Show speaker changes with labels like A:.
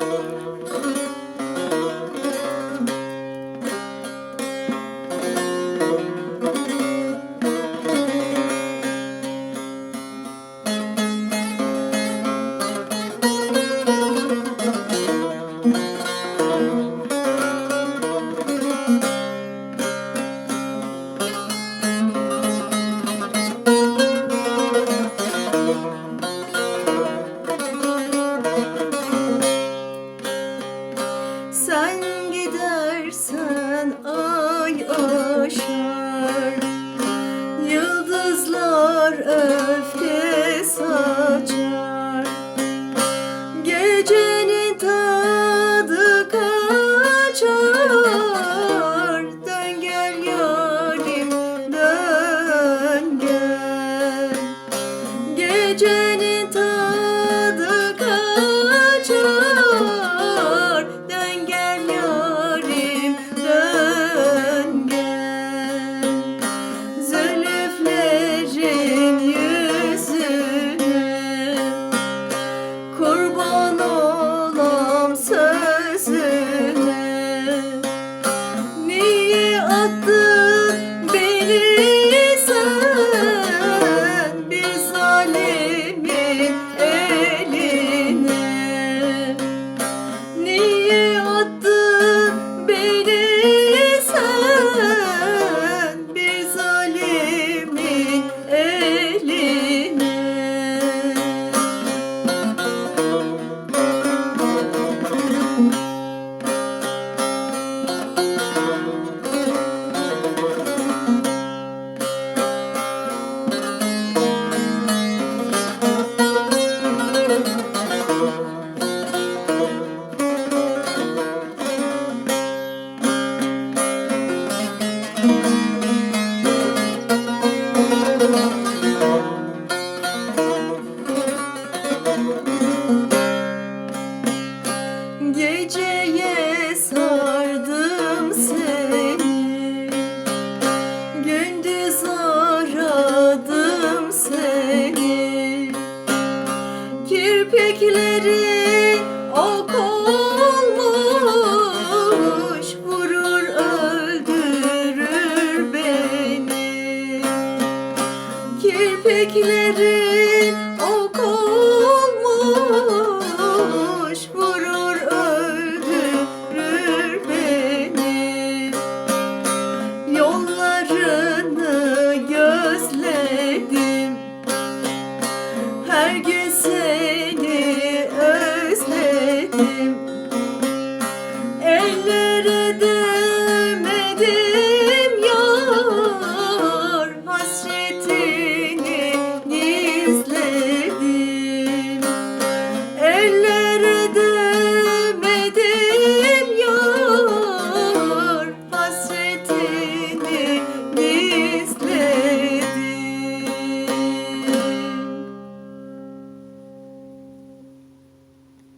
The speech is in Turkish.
A: Müzik on earth. alemi Seni. Kirpikleri ok olmuş Vurur öldürür beni. Kirpikleri ok olmuş Vurur öldürür beni. Yollarını